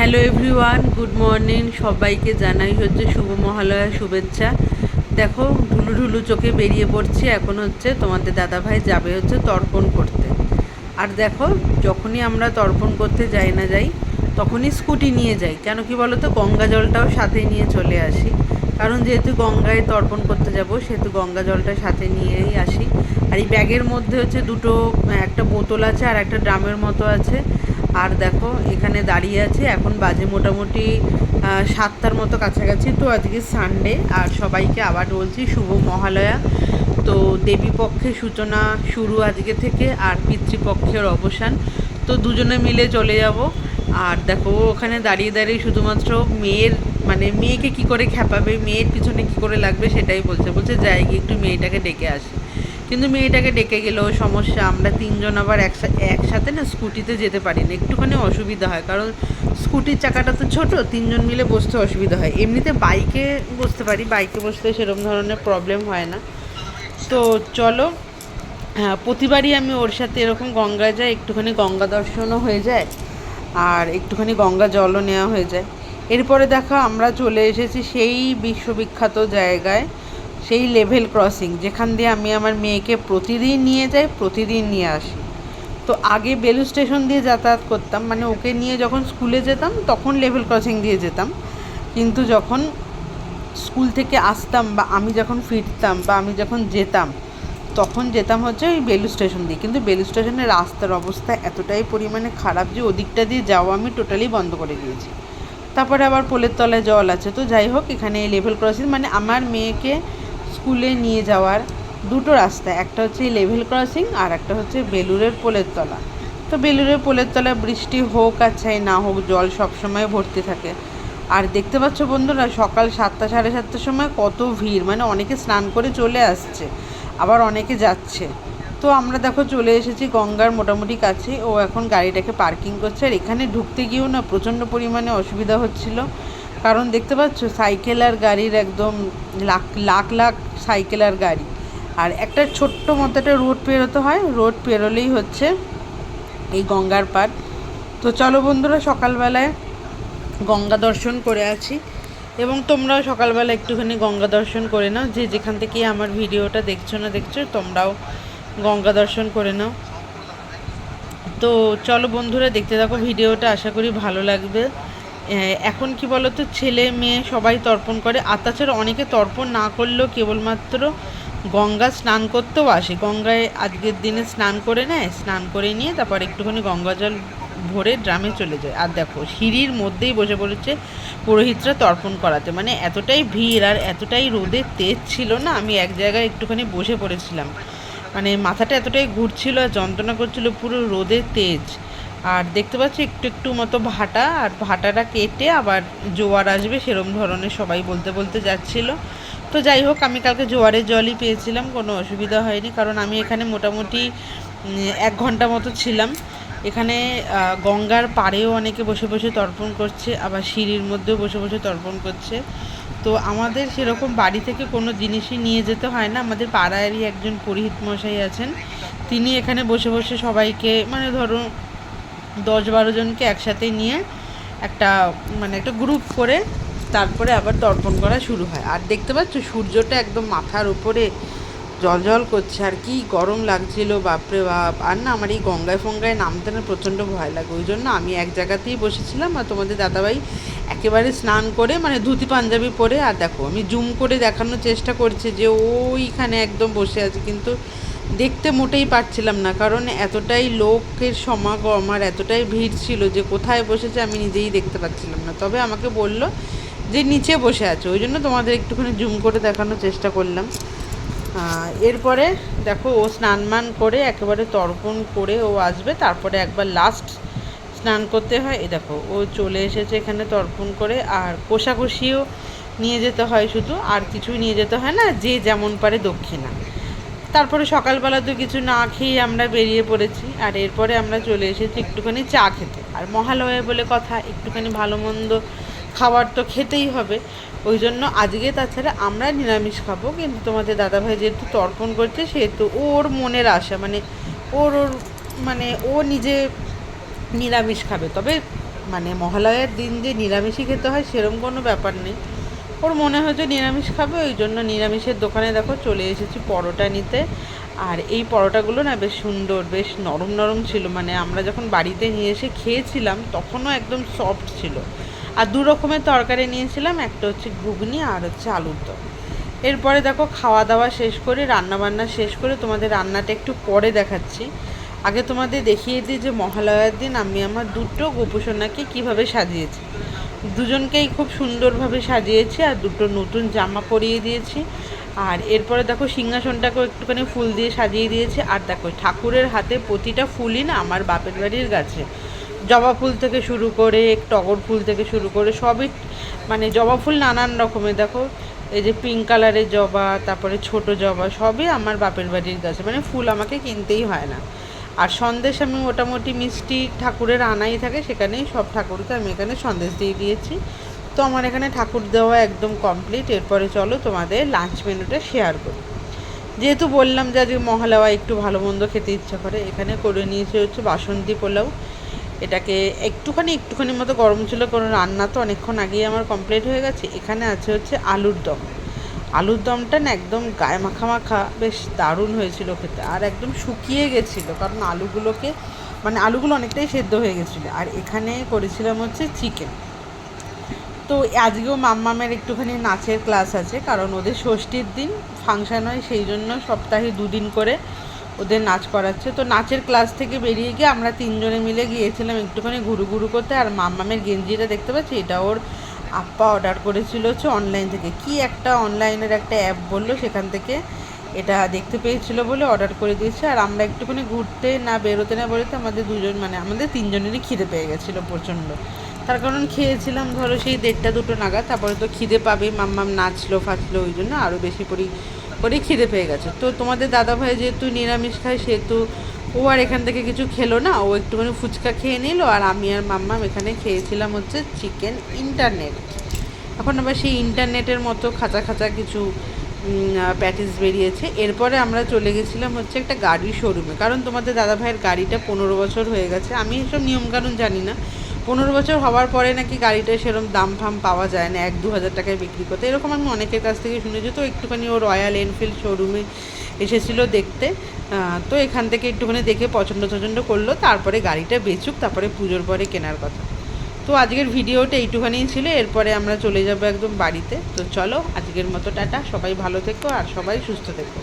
Hello everyone good morning সবাইকে জানাই হচ্ছে শুভ মহালয়া শুভেচ্ছা। দেখো ঢুলু ঢুলু চোখে বেরিয়ে পড়ছি, এখন হচ্ছে তোমাদের দাদাভাই যাবে হচ্ছে তর্পণ করতে। আর দেখো, যখনই আমরা তর্পণ করতে যাই না যাই, তখনই স্কুটি নিয়ে যাই। কেন কি বলো তো গঙ্গা জলটাও সাথে নিয়ে চলে আসি। কারণ যেহেতু গঙ্গায় তর্পণ করতে যাব, সেহেতু গঙ্গা জলটা সাথে নিয়েই আসি। আর এই ব্যাগের মধ্যে হচ্ছে দুটো, একটা বোতল আছে আর একটা ড্রামের মতো আছে। আর দেখো, এখানে দাঁড়িয়ে আছে এখন বাজে মোটামুটি সাতটার মতো কাছাকাছি। তো আজকে সানডে আর সবাইকে আবার বলছি শুভ মহালয়া। তো দেবী পক্ষের সূচনা শুরু আজকে থেকে, আর পিতৃপক্ষের অবসান। তো দুজনে মিলে চলে যাব। আর দেখো, ওখানে দাঁড়িয়ে দাঁড়িয়ে শুধুমাত্র মেয়ের মানে মেয়েকে কি করে খেপাবে মেয়ের পিছনে কি করে লাগবে সেটাই বলছে। বলছে, যাই গিয়ে একটু মেয়েটাকে ডেকে আসি। কিন্তু মেয়েটাকে ডেকে গেলেও সমস্যা। আমরা তিনজন আবার একসা- একসাথে না স্কুটিতে যেতে পারি না। একটুখানি অসুবিধা হয়। কারণ স্কুটির চাকাটা তো ছোট, তিনজন মিলে বসতে অসুবিধা হয়। এমনিতে বাইকে বসতে পারি, বাইকে বসতে সেরকম ধরনের প্রবলেম হয় না। তো চলো হ্যাঁ প্রতিবারই আমি ওর সাথে এরকম গঙ্গায় যাই, একটুখানি গঙ্গা দর্শনও হয়ে যায় আর একটুখানি গঙ্গা জলও নেওয়া হয়ে যায়। এরপরে দেখো আমরা চলে এসেছি সেই বিশ্ববিখ্যাত জায়গায়। সেই লেভেল ক্রসিং যেখান দিয়ে আমি আমার মেয়েকে প্রতিদিন নিয়ে যাই, প্রতিদিন নিয়ে আসি। তো আগে বেলু স্টেশন দিয়ে যাতায়াত করতাম মানে ওকে নিয়ে যখন স্কুলে যেতাম, তখন লেভেল ক্রসিং দিয়ে যেতাম। কিন্তু যখন স্কুল থেকে আসতাম বা আমি যখন ফিরতাম বা আমি যখন যেতাম, তখন যেতাম হচ্ছে ওই বেলু স্টেশন দিয়ে। কিন্তু বেলু স্টেশনের রাস্তার অবস্থা এতটাই পরিমাণে খারাপ যে ওদিকটা দিয়ে যাওয়া আমি টোটালি বন্ধ করে দিয়েছি। তারপরে আবার পোলের তলায় জল আছে। তো যাই হোক, এখানে লেভেল ক্রসিং মানে আমার মেয়েকে স্কুলে নিয়ে যাওয়ার দুটো রাস্তা, একটা হচ্ছে লেভেল ক্রসিং আর একটা হচ্ছে বেলুরের পোলের তলা। তো বেলুরের পোলের তলা বৃষ্টি হোক আর চাই না হোক, জল সবসময় ভর্তি থাকে। আর দেখতে পাচ্ছ বন্ধুরা, সকাল সাতটা, সাড়ে সাতটার সময় কত ভিড় মানে অনেকে স্নান করে চলে আসছে, আবার অনেকে যাচ্ছে। তো আমরা দেখো চলে এসেছি গঙ্গার মোটামুটি কাছে, ও এখন গাড়িটাকে পার্কিং করছে আর এখানে ঢুকতে গিয়েও না প্রচণ্ড পরিমাণে অসুবিধা হচ্ছিল। কারণ দেখতে পাচ্ছ, সাইকেল আর গাড়ির একদম লাখ লাখ লাখ সাইকেল আর গাড়ি। আর একটা ছোট্ট মতো একটা রোড পেরোতে হয়, রোড পেরোলেই হচ্ছে এই গঙ্গার পার তো চলো বন্ধুরা, সকালবেলায় গঙ্গা দর্শন করে আছি এবং তোমরাও সকালবেলা একটুখানি গঙ্গা দর্শন করে নাও। যে যেখান থেকে আমার ভিডিওটা দেখছ না দেখছ, তোমরাও গঙ্গা দর্শন করে নাও। তো চলো বন্ধুরা, দেখতে থাকো, ভিডিওটা আশা করি ভালো লাগবে। এখন কি বলতো, ছেলে মেয়ে সবাই তর্পণ করে। আর তাছাড়া অনেকে তর্পণ না করলেও কেবলমাত্র গঙ্গা স্নান করতেও আসে। গঙ্গায় আজকের দিনে স্নান করে নেয়, স্নান করে নিয়ে তারপর একটুখানি গঙ্গা জল ভরে ড্রামে চলে যায়। আর দেখো, সিঁড়ির মধ্যেই বসে পড়েছে পুরোহিতরা তর্পণ করাতে। মানে এতটাই ভিড় আর এতটাই রোদের তেজ ছিল না, আমি এক জায়গায় একটুখানি বসে পড়েছিলাম। মানে মাথাটা এতটাই ঘুরছিল আর যন্ত্রণা করছিল, পুরো রোদের তেজ। আর দেখতে পাচ্ছি একটু একটু মতো ভাটা, আর ভাটাটা কেটে আবার জোয়ার আসবে সেরম ধরনের সবাই বলতে বলতে যাচ্ছিল। তো যাই হোক, আমি কালকে জোয়ারের জলই পেয়েছিলাম, কোনো অসুবিধা হয়নি, কারণ আমি এখানে মোটামুটি এক ঘণ্টা মতো ছিলাম। এখানে গঙ্গার পাড়েও অনেকে বসে বসে তর্পণ করছে, আবার সিঁড়ির মধ্যেও বসে বসে তর্পণ করছে। তো আমাদের সেরকম বাড়ি থেকে কোনো জিনিসই নিয়ে যেতে হয় না, আমাদের পাড়ারই একজন পুরোহিত মশাই আছেন। তিনি এখানে বসে বসে সবাইকে মানে ধরো দশ বারো জনকে একসাথে নিয়ে একটা মানে একটা গ্রুপ করে তারপরে আবার তর্পণ করা শুরু হয়। আর দেখতে পাচ্ছ, সূর্যটা একদম মাথার উপরে জল জল করছে। আর কি গরম লাগছিল, বাপরে বাপ। আর না, আমার এই গঙ্গায় ফঙ্গায় নামতে না প্রচণ্ড ভয় লাগে। ওই জন্য আমি এক জায়গাতেই বসেছিলাম আর তোমাদের দাদাভাই একেবারে স্নান করে মানে ধুতি, পাঞ্জাবি পরে, আর দেখো, আমি জুম করে দেখানোর চেষ্টা করছি যে ওইখানে একদম বসে আছে। কিন্তু দেখতে মোটেই পারছিলাম না, কারণ এতটাই লোকের সমাগম আর এতটাই ভিড় ছিল যে কোথায় বসেছে আমি নিজেই দেখতে পাচ্ছিলাম না। তবে আমাকে বলল যে নিচে বসে আছে, ওই জন্য তোমাদের একটুখানি জুম করে দেখানোর চেষ্টা করলাম। এরপরে দেখো ও স্নান মান করে একেবারে তর্পণ করে ও আসবে, তারপরে একবার লাস্ট স্নান করতে হয়। এ দেখো, ও চলে এসেছে এখানে তর্পণ করে, আর কোষাকুষিও নিয়ে যেতে হয় শুধু, আর কিছুই নিয়ে যেতে হয় না, যে যেমন পারে দক্ষিণা। তারপরে সকালবেলা তো কিছু না খেয়ে আমরা বেরিয়ে পড়েছি, আর এরপরে আমরা চলে এসেছি একটুখানি চা খেতে। আর মহালয়া বলে কথা, একটুখানি ভালো মন্দ খাবার তো খেতেই হবে। ওই জন্য আজকে তাছাড়া আমরা নিরামিষ খাব, কিন্তু তোমাদের দাদাভাই যেহেতু তর্পণ করছে, সেহেতু ওর মনের আশা মানে ওর ওর মানে ও নিজে নিরামিষ খাবে। তবে মানে মহালয়ার দিন যে নিরামিষই খেতে হয়, সেরম কোনো ব্যাপার নেই। ওর মনে হয়েছে নিরামিষ খাবে, ওই জন্য নিরামিষের দোকানে দেখো চলে এসেছি পরোটা নিতে। আর এই পরোটাগুলো না বেশ সুন্দর, বেশ নরম নরম ছিল। মানে আমরা যখন বাড়িতে নিয়ে এসে খেয়েছিলাম, তখনও একদম সফট ছিল। আর দু রকমের তরকারি নিয়েছিলাম, একটা হচ্ছে ঘুগনি আর হচ্ছে আলুর দম। এরপরে দেখো খাওয়া দাওয়া শেষ করে রান্না বান্না শেষ করে তোমাদের রান্নাটা একটু পরে দেখাচ্ছি। আগে তোমাদের দেখিয়ে দিই যে মহালয়ার দিন আমি আমার দুটো গোপুসোনাকে কীভাবে সাজিয়েছি। দুজনকেই খুব সুন্দরভাবে সাজিয়েছি আর দুটো নতুন জামা পরিয়ে দিয়েছি। আর এরপরে দেখো সিংহাসনটাকেও একটুখানি ফুল দিয়ে সাজিয়ে দিয়েছি। আর দেখো ঠাকুরের হাতে প্রতিটা ফুলই না আমার বাপের বাড়ির গাছে জবা ফুল থেকে শুরু করে টগর ফুল থেকে শুরু করে সবই মানে জবা ফুল নানান রকমের। দেখো এই যে পিঙ্ক কালারের জবা, তারপরে ছোট জবা, সবই আমার বাপের বাড়ির গাছে মানে ফুল আমাকে কিনতেই হয় না। আর সন্দেশ আমি মোটামুটি মিষ্টি ঠাকুরের আনাই থাকে, সেখানেই সব ঠাকুরকে আমি এখানে সন্দেশ দিয়ে দিয়েছি। তো আমার এখানে ঠাকুর দেওয়া একদম কমপ্লিট এরপরে চলো তোমাদের লাঞ্চ মেনুটা শেয়ার করি। যেহেতু বললাম যে আজকে মহালয়া একটু ভালো মন্দ খেতে ইচ্ছা করে, এখানে করে নিয়েছে হচ্ছে বাসন্তী পোলাও। এটাকে একটুখানি একটুখানি মতো গরম ছিল, কোনো রান্না তো অনেকক্ষণ আগেই আমার কমপ্লিট হয়ে গেছে। এখানে আছে হচ্ছে আলুর দম। আলুর দমটা না একদম গায়ে মাখা মাখা, বেশ দারুণ হয়েছিল খেতে। আর একদম শুকিয়ে গেছিল, কারণ আলুগুলোকে মানে আলুগুলো অনেকটাই সেদ্ধ হয়ে গেছিল। আর এখানে করেছিলাম হচ্ছে চিকেন। তো আজকেও মাম্মামের একটুখানি নাচের ক্লাস আছে, কারণ ওদের ষষ্ঠীর দিন ফাংশান হয়, সেই জন্য সপ্তাহে দুদিন করে ওদের নাচ করাচ্ছে। তো নাচের ক্লাস থেকে বেরিয়ে গিয়ে আমরা তিনজনে মিলে গিয়েছিলাম একটুখানি ঘুরু ঘুরু করতে, আর মাম্মামের গেঞ্জিটা দেখতে পাচ্ছি? এটা ওর আপ্পা অর্ডার করেছিল হচ্ছে অনলাইন থেকে। কি একটা অনলাইনের একটা অ্যাপ বলল সেখান থেকে। এটা দেখতে পেয়েছিল বলে অর্ডার করে দিয়েছে। আর আমরা একটুখানি ঘুরতে না বেরোতে না বেরোতে আমাদের দুজন মানে আমাদের তিনজনেরই খিদে পেয়ে গেছিল প্রচণ্ড। তার কারণ খেয়েছিলাম ধরো সেই দেড়টা দুটো নাগাদ, তারপরে তো খিদে পাবে, মাম্মাম নাচলো ফাচলো ওই জন্য আরও বেশি করে করে খিদে পেয়ে গেছে। তো তোমাদের দাদা ভাই যেহেতু নিরামিষ খায়, সেহেতু ও আর এখান থেকে কিছু খেলো না, ও একটুখানি ফুচকা খেয়ে নিল আর আমি আর মাম্মাম এখানে খেয়েছিলাম হচ্ছে চিকেন ইন্টারনেট। এখন আবার সেই ইন্টারনেটের মতো খাঁচা খাঁচা কিছু প্যাটিস বেরিয়েছে। এরপরে আমরা চলে গেছিলাম হচ্ছে একটা গাড়ির শোরুমে কারণ তোমাদের দাদা ভাইয়ের গাড়িটা পনেরো বছর হয়ে গেছে। আমি এসব নিয়মকানুন জানি না। পনেরো বছর হওয়ার পরে নাকি গাড়িটা সেরকম দাম ফাম পাওয়া যায় না, এক দু হাজার টাকায় বিক্রি করতে। এরকম আমি অনেকের কাছ থেকে শুনেছি। তো একটুখানি ও রয়্যাল এনফিল্ড শোরুমে এসেছিল দেখতে। তো এখান থেকে একটুখানি দেখে পছন্দ টছন্দ করল, তারপরে গাড়িটা বেচুক, তারপরে পুজোর পরে কেনার কথা। তো আজকের ভিডিওটা এইটুখানিই ছিল, এরপরে আমরা চলে যাব একদম বাড়িতে। তো চলো, আজকের মতো টাটা, সবাই ভালো থেকো আর সবাই সুস্থ থেকো।